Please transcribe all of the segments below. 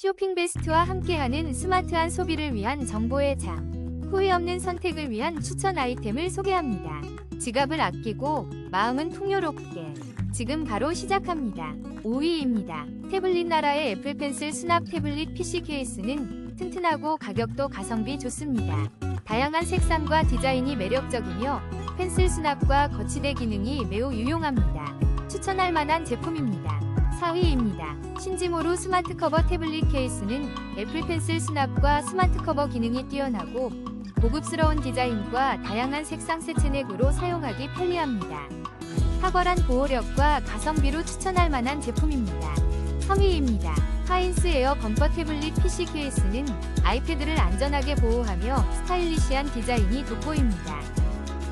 쇼핑 베스트와 함께하는 스마트한 소비를 위한 정보의 장. 후회 없는 선택을 위한 추천 아이템을 소개합니다. 지갑을 아끼고 마음은 풍요롭게. 지금 바로 시작합니다. 5위입니다. 태블릿 나라의 애플 펜슬 수납 태블릿 PC 케이스는 튼튼하고 가격도 가성비 좋습니다. 다양한 색상과 디자인이 매력적이며 펜슬 수납과 거치대 기능이 매우 유용합니다. 추천할 만한 제품입니다. 4위입니다. 신지모로 스마트 커버 태블릿 케이스는 애플 펜슬 수납과 스마트 커버 기능이 뛰어나고 고급스러운 디자인과 다양한 색상 세체넥으로 사용하기 편리합니다. 탁월한 보호력과 가성비로 추천할 만한 제품입니다. 3위입니다. 하인스 에어 컴퍼 태블릿 PC 케이스는 아이패드를 안전하게 보호하며 스타일리시한 디자인이 돋보입니다.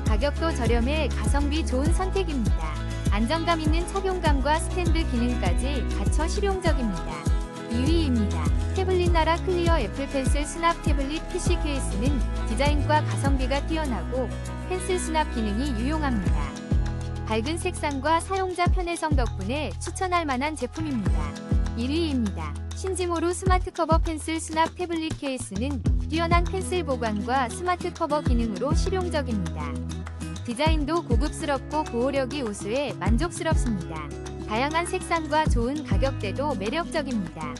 가격도 저렴해 가성비 좋은 선택입니다. 안정감 있는 착용감과 스탠드 기능까지 갖춰 실용적입니다. 2위입니다. 태블릿 나라 클리어 애플 펜슬 수납 태블릿 PC 케이스는 디자인과 가성비가 뛰어나고 펜슬 수납 기능이 유용합니다. 밝은 색상과 사용자 편의성 덕분에 추천할 만한 제품입니다. 1위입니다. 신지모로 스마트 커버 펜슬 수납 태블릿 케이스는 뛰어난 펜슬 보관과 스마트 커버 기능으로 실용적입니다. 디자인도 고급스럽고 보호력이 우수해 만족스럽습니다. 다양한 색상과 좋은 가격대도 매력적입니다.